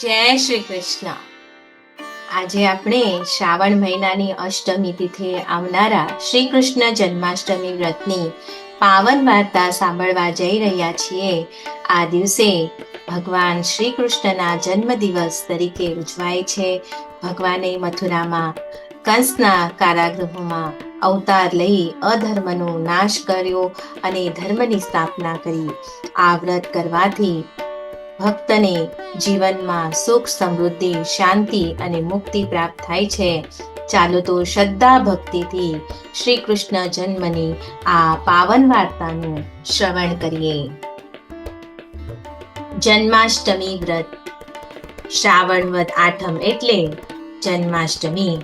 જય શ્રી કૃષ્ણ. આજે આપણે શ્રાવણ મહિનાની અષ્ટમી તિથિએ આવનારા શ્રી કૃષ્ણ જન્માષ્ટમી વ્રતની પાવન વાર્તા સાંભળવા જઈ રહ્યા છીએ. આ દિવસે ભગવાન શ્રી કૃષ્ણના જન્મદિવસ તરીકે ઉજવાય છે. ભગવાને મથુરામાં કંસના કારાગૃહમાં અવતાર લઈ અધર્મનો નાશ કર્યો અને ધર્મની સ્થાપના કરી. આ વ્રત કરવાથી ભક્તને જીવનમાં સુખ, સમૃદ્ધિ, શાંતિ અને મુક્તિ પ્રાપ્ત થાય છે. ચાલો તો શ્રદ્ધા ભક્તિથી શ્રી કૃષ્ણ જન્મની આ પાવન વાર્તાનું શ્રવણ કરીએ. જન્માષ્ટમી વ્રત. શ્રાવણ વદ આઠમ એટલે જન્માષ્ટમી.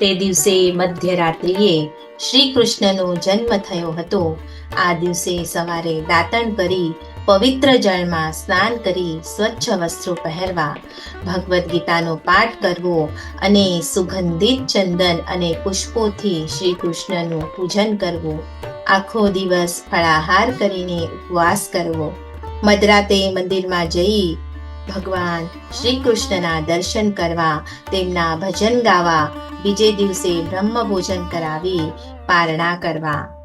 તે દિવસે મધ્યરાત્રિએ શ્રી કૃષ્ણનો જન્મ થયો હતો. આ દિવસે સવારે દાતણ કરી પવિત્ર જળમાં સ્નાન કરી સ્વચ્છ વસ્ત્રો પહેરવા, ભગવદ્ ગીતાનો પાઠ કરવો અને સુગંધિત ચંદન અને પુષ્પોથી શ્રી કૃષ્ણનું પૂજન કરવું. આખો દિવસ ફળાહાર કરીને ઉપવાસ કરવો. મધરાતે મંદિરમાં જઈ ભગવાન શ્રી કૃષ્ણના દર્શન કરવા, તેમના ભજન ગાવા, બીજે દિવસે બ્રહ્મ ભોજન કરાવી પારણા કરવા.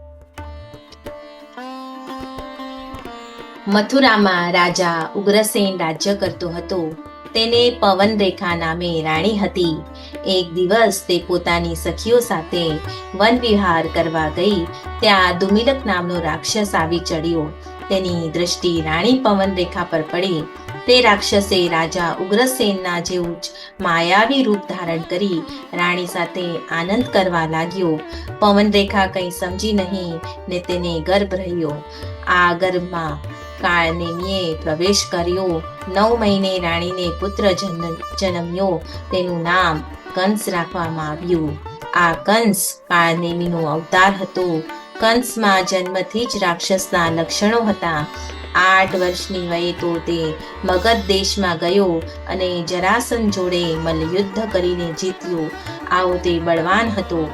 મથુરામાં રાજા ઉગ્રસેન રાજ્ય કરતો હતો. તેને પવનરેખા નામે રાણી હતી. એક દિવસ તે પોતાની સખીઓ સાથે વન વિહાર કરવા ગઈ. ત્યાં દુમિલક નામનો રાક્ષસ આવી ચડ્યો. તેની દ્રષ્ટિ રાણી પવનરેખા પર પડી. તે રાક્ષસે રાજા ઉગ્રસેનના જેવું જ માયાવી રૂપ ધારણ કરી રાણી સાથે આનંદ કરવા લાગ્યો. પવનરેખા કંઈ સમજી નહીં ને તેને ગર્ભ રહ્યો. આ ગર્ભમાં કાળનેમીએ પ્રવેશ કર્યો. નવ મહિને રાણીને પુત્ર જન્મ્યો. તેનું નામ કંસ રાખવામાં આવ્યું. આ કંસ કાળનેમીનો અવતાર હતો. કંસમાં જન્મથી જ રાક્ષસના લક્ષણો હતા. આઠ વર્ષની વયે તો તે મગધ દેશમાં ગયો અને જરાસન જોડે મલ્લયુદ્ધ કરીને જીત્યો. આવો તે બળવાન હતો.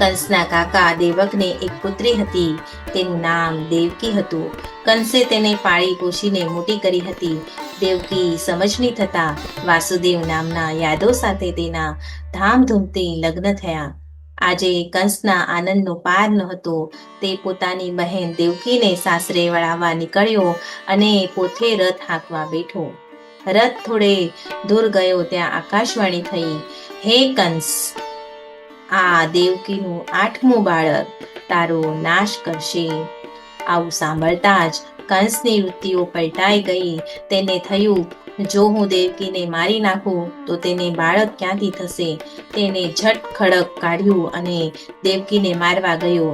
કંસના કાકા દેવકને એક પુત્રી હતી. તેનું નામ દેવકી હતું. કંસે તેને પાળી પોષીને મોટી કરી હતી. દેવકી સમજની થતા વાસુદેવ નામના યાદો સાથે તેના ધામધૂમથી લગ્ન થયા. આજે કંસના આનંદનો પાર ન હતો. તે પોતાની બહેન દેવકીને સાસરે વળાવવા નીકળ્યો અને પોતે રથ હાંકવા બેઠો. રથ થોડે દૂર ગયો ત્યાં આકાશવાણી થઈ. હે કંસ આ દેવકીનું આઠમું બાળક તારો નાશ કરશે. આવું સાંભળતા જ કંસની વૃત્તિઓ પલટાઈ ગઈ. તેને થયું, જો હું દેવકીને મારી નાખું, તો તેને બાળક ક્યાંથી થશે તેને ઝટ ખડક કાઢ્યું અને દેવકીને મારવા ગયો.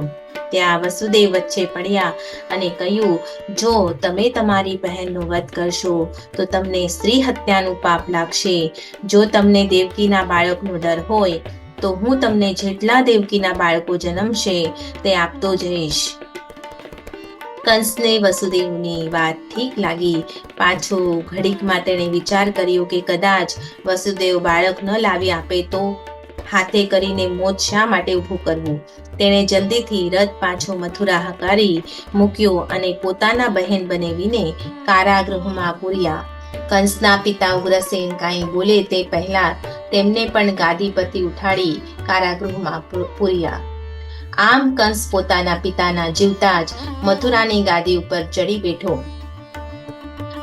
ત્યાં વસુદેવ વચ્ચે પડ્યા અને કહ્યું, જો તમે તમારી બહેનનો વધ કરશો, તો તમને સ્ત્રી હત્યાનું પાપ લાગશે. જો તમને દેવકીના બાળકનો ડર હોય તો હું તમને જેટલા દેવકીના બાળકો જન્મશે તે આપતો જઈશ કંસને વસુદેવની વાત ઠીક લાગી. પાછો ઘડીકમાં તેણે વિચાર કર્યો કે કદાચ વસુદેવ બાળક ન લાવી આપે તો હાથે કરીને મોત શા માટે ઊભું કરવું? તેણે જલ્દીથી રથ પાછો મથુરા હકારી મૂક્યો અને પોતાના બહેન બનેવીને કારાગૃહમાં પૂર્યા. કંસના પિતા ઉગ્રસેન કાંઈ બોલે તે પહેલા તેમને પણ ગાદી પરથી ઉઠાડી કારાગૃહમાં પૂર્યા. આમ કંસ પોતાના પિતાના જીવતા જ મથુરાની ગાદી ઉપર ચડી બેઠો.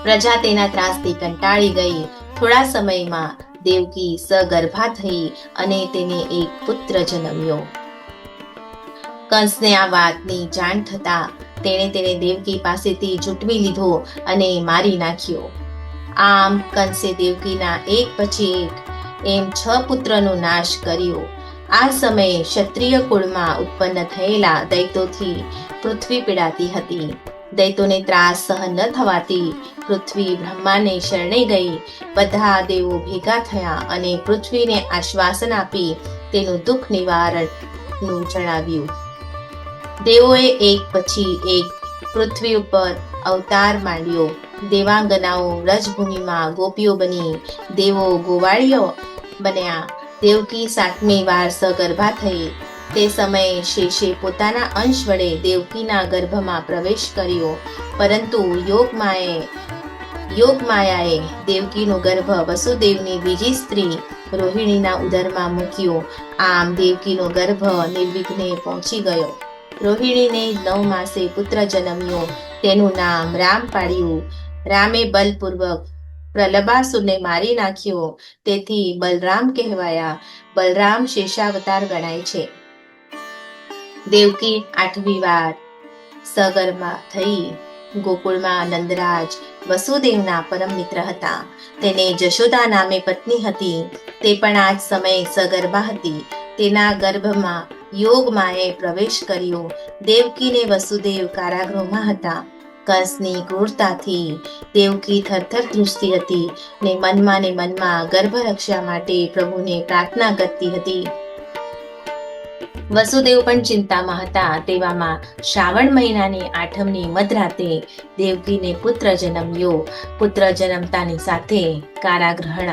પ્રજા તેના ત્રાસથી કંટાળી ગઈ. થોડા સમયમાં દેવકી સગર્ભા થઈ અને તેને એક પુત્ર જન્મ્યો. કંસને આ વાતની જાણ થતા તેણે તેને દેવકી પાસેથી જૂટવી લીધો અને મારી નાખ્યો. આમ કંસે દેવકીના એક પછી એક એમ છ પુત્રનો નાશ કર્યો. આ સમયે ક્ષત્રિય કુળમાં ઉત્પન્ન થયેલા દૈત્યોથી પૃથ્વી પીડાતી હતી. દૈત્યોને ત્રાસ સહન ન થવાથી પૃથ્વી બ્રહ્માને શરણે ગઈ. બધા દેવો ભેગા થયા અને પૃથ્વીને આશ્વાસન આપી તેનું દુઃખ નિવારણનું જણાવ્યું. દેવોએ એક પછી એક પૃથ્વી ઉપર અવતાર માંડ્યો. દેવાંગનાઓ વ્રજભૂમિમાં ગોપીઓ બની દેવો ગોવાળીઓ બન્યા. દેવકી સાતમી વાર સગર્ભા થઈ. તે સમયે શેષે પોતાના અંશ વડે દેવકીના ગર્ભમાં પ્રવેશ કર્યો. પરંતુ યોગમાએ યોગ માયાએ દેવકીનો ગર્ભ વસુદેવની બીજી સ્ત્રી રોહિણીના ઉદરમાં મૂક્યો. આમ દેવકીનો ગર્ભ નિર્વિઘ્ને પહોંચી ગયો. રોહિણીને નવ માસે પુત્ર જન્મ્યો. તેનું નામ રામ પાડ્યું. રામે બલપૂર્વક પ્રલબાસુરને મારી નાખ્યો. તેથી બલરામ કહેવાયા, બલરામ શેષાવતાર ગણાય છે. દેવકી આઠમી વાર. સગર્ભા થઈ. ગોકુળમાં નંદરાજ વસુદેવના પરમ મિત્ર હતા. તેને જશોદા નામે પત્ની હતી. તે પણ આ જ સમયે સગર્ભા હતી. તેના ગર્ભમાં યોગમાએ પ્રવેશ કર્યો. દેવકીને વસુદેવ કારાગૃહમાં હતા. કંસની ક્રૂરતાથી દેવકી થરથર ધ્રુજતી હતી ને મનમાં ને મનમાં ગર્ભરક્ષા માટે પ્રભુને પ્રાર્થના કરતી હતી. વસુદેવ પણ ચિંતામાં હતા તેવામાં શ્રાવણ મહિનાની આઠમની મધરાતે દેવકીને પુત્ર જન્મ્યો. પુત્ર જન્મતાની સાથે કારાગ્રહણ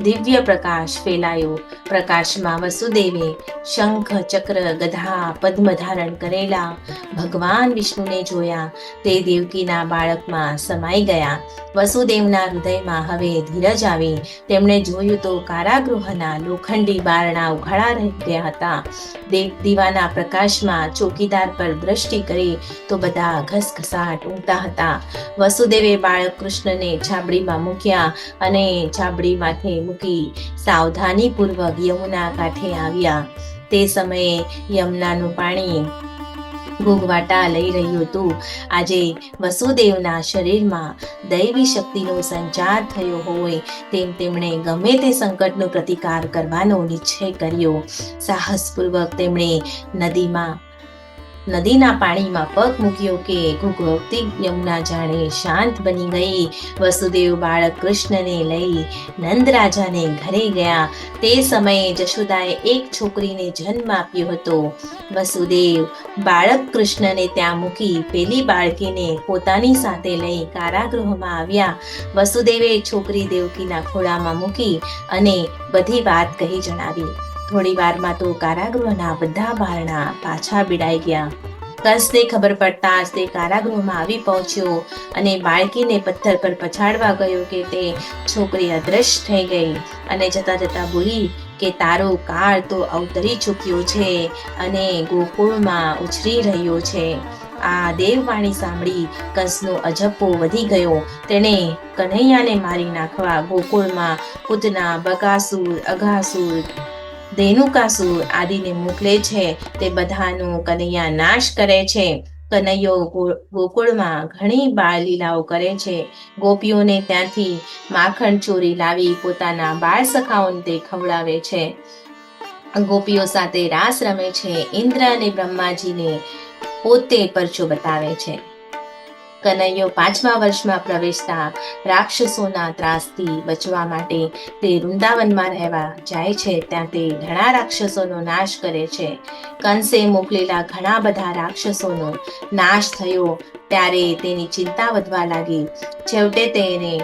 દિવ્ય પ્રકાશ ફેલાયો. પ્રકાશમાં વસુદેવે શંખ, ચક્ર, ગધા, પદ્મ ધારણ કરેલા. ભગવાન વિષ્ણુને જોયા. તે દેવકીના બાળકમાં સમાઈ ગયા. વસુદેવના હૃદયમાં હવે ધીરજ આવી. તેમણે જોયું તો કારાગૃહના લોખંડી બારણા ઉઘાડા રહી ગયા હતા. દેવ દીવાના પ્રકાશમાં ચોકીદાર પર દ્રષ્ટિ કરી તો બધા ઘસઘસાટ ઊંઘતા હતા. વસુદેવે બાળક કૃષ્ણને છાબડીમાં મૂક્યા અને છાબડીમાંથી મૂકી સાવધાનીપૂર્વક યમુના કાંઠે આવ્યા. તે સમયે યમુનાનું પાણી ભોગવાટા લઈ રહ્યું હતું. આજે વસુદેવના શરીરમાં દૈવી શક્તિનો સંચાર થયો હોય તેમ તેમણે ગમે તે સંકટનો પ્રતિકાર કરવાનો નિશ્ચય કર્યો. સાહસપૂર્વક તેમણે નદીમાં નદીના પાણીમાં પગ મૂક્યો કે ઘુઘવતી યમુના જાણે શાંત બની ગઈ. વસુદેવ બાળક કૃષ્ણને લઈ નંદ રાજાને ઘરે ગયા. તે સમયે જશોદાએ એક છોકરીને જન્મ આપ્યો હતો. વસુદેવ બાળક કૃષ્ણને ત્યાં મૂકી પેલી બાળકીને પોતાની સાથે લઈ કારાગૃહમાં આવ્યા. વસુદેવે છોકરી દેવકીના ખોળામાં મૂકી અને બધી વાત કહી જણાવી. થોડી વારમાં તો કારાગૃહના બધા બારણા પાછા બિડાઈ ગયા. કંસને ખબર પડતા તે કારાગૃહમાં આવી પહોંચ્યો અને બાળકીને પથ્થર પર પછાડવા ગયો કે તે છોકરી અદ્રશ્ય થઈ ગઈ. અને જતા જતા બોલી કે તારો કાળ તો અવતરી ચૂક્યો છે અને ગોકુળમાં ઉછરી રહ્યો છે. આ દેવવાણી સાંભળી કંસનો અજબ્બો વધી ગયો. તેણે કનૈયાને મારી નાખવા ગોકુળમાં પૂતના બકાસુર અઘાસુર ધેનુકાસુર આદિને મોકલે છે. તે બધાનો કનૈયા નાશ કરે છે. કનૈયો ગોકુળમાં ઘણી બાળ લીલાઓ કરે છે. ગોપીઓને ત્યાંથી માખણ ચોરી લાવી પોતાના બાળ સખાઓને તે ખવડાવે છે. ગોપીઓ સાથે રાસ રમે છે. ઇન્દ્ર અને બ્રહ્માજીને પોતે પરચો બતાવે છે. કનૈયો પાંચમા વર્ષમાં પ્રવેશતા રાક્ષસોના ત્રાસથી બચવા માટે તે વૃંદાવનમાં રહેવા જાય છે, ત્યાં તે ઘણા રાક્ષસોનો નાશ કરે છે. કંસે મોકલેલા ઘણા બધા રાક્ષસોનો નાશ થયો, ત્યારે તેની ચિંતા વધવા લાગી. છેવટે તેને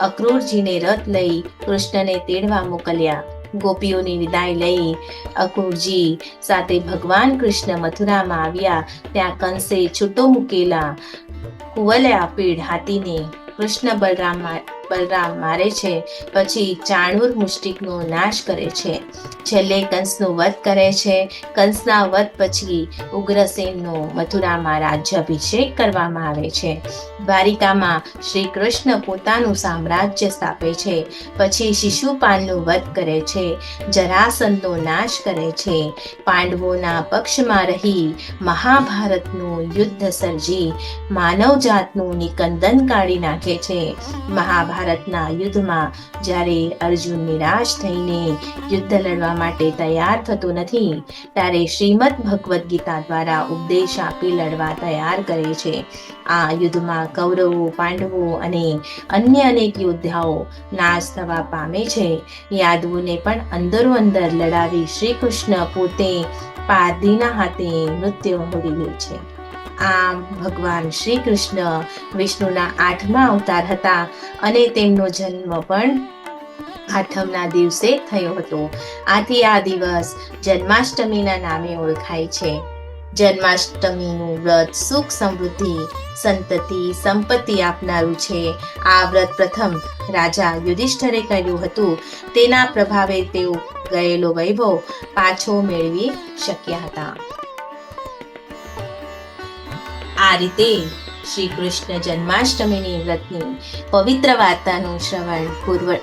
અક્રૂરજીને રથ લઈ કૃષ્ણને તેડવા મોકલ્યા. ગોપીઓની વિદાય લઈ અકુરજી સાથે ભગવાન કૃષ્ણ મથુરામાં આવ્યા. ત્યાં કંસે છૂટો મૂકેલા કુવલે પીડ હાથીને કૃષ્ણ બલરામ બલરામ મારે છે. પછી ચાણૂર મુષ્ટિકનો નાશ કરે છે. છેલ્લે કંસનો વધ કરે છે. કંસના વધ પછી ઉગ્રસેનનો મથુરામાં રાજ્યાભિષેક કરવામાં આવે છે. દ્વારિકામાં શ્રી કૃષ્ણ પોતાનું સામ્રાજ્ય સ્થાપે છે. પછી શિશુપાલનું વધ કરે છે. જરાસંધનો નાશ કરે છે. પાંડવોના પક્ષમાં રહી મહાભારતનું યુદ્ધ સર્જી માનવજાતનું નિકંદન કાઢી નાખે છે. મહાભારતના યુદ્ધમાં જ્યારે અર્જુન નિરાશ થઈને યુદ્ધ લડવા માટે તૈયાર થતો નથી, ત્યારે શ્રીમદ ભગવદ્ ગીતા દ્વારા ઉપદેશ આપી લડવા તૈયાર કરે છે. આ યુદ્ધમાં કૌરવો, પાંડવો અને અન્ય અનેક યોદ્ધાઓ નાશ થવા પામે છે. યાદવોને પણ અંદરો અંદર લડાવી શ્રી કૃષ્ણ પોતે પારધીના હાથે મૃત્યુ મળી લે છે. આમ ભગવાન શ્રી કૃષ્ણ વિષ્ણુના આઠમા અવતાર હતા અને તેમનો જન્મ પણ આઠમના દિવસે થયો હતો. આથી આ દિવસ જન્માષ્ટમીના નામે ઓળખાય છે. જન્માષ્ટમીનું વ્રત સુખ સમૃદ્ધિ, સંતતિ, સંપત્તિ આપનારું છે. આ વ્રત પ્રથમ રાજા યુધિષ્ઠરે કર્યું હતું. તેના પ્રભાવે તેઓ ગયેલો વૈભવ પાછો મેળવી શક્યા હતા. આ રીતે શ્રી કૃષ્ણ જન્માષ્ટમીની વ્રતની પવિત્ર વાર્તાનું શ્રવણ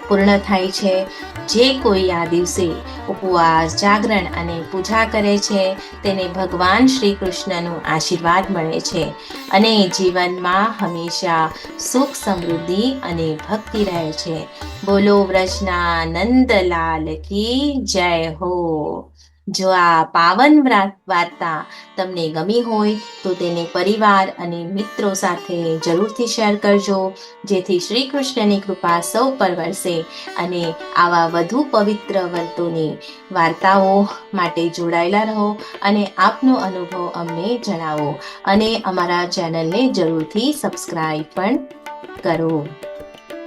પૂર્ણ થાય છે. જે કોઈ આ દિવસે ઉપવાસ, જાગરણ અને પૂજા કરે છે, તેને ભગવાન શ્રી કૃષ્ણનું આશીર્વાદ મળે છે અને જીવનમાં હંમેશા સુખ સમૃદ્ધિ અને ભક્તિ રહે છે. બોલો વ્રજના નંદલાલ કી જય હો! જો આ પાવન વાર્તા તમને ગમી હોય, તો તેને પરિવાર અને મિત્રો સાથે જરૂરથી શેર કરજો. જેથી શ્રી કૃષ્ણની કૃપા સૌ પર વરસે અને આવા વધુ પવિત્ર વર્તોની વાર્તાઓ માટે જોડાયેલા રહો અને આપનો અનુભવ અમને જણાવો અને અમારા ચેનલને જરૂરથી સબસ્ક્રાઈબ પણ કરો.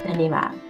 ધન્યવાદ.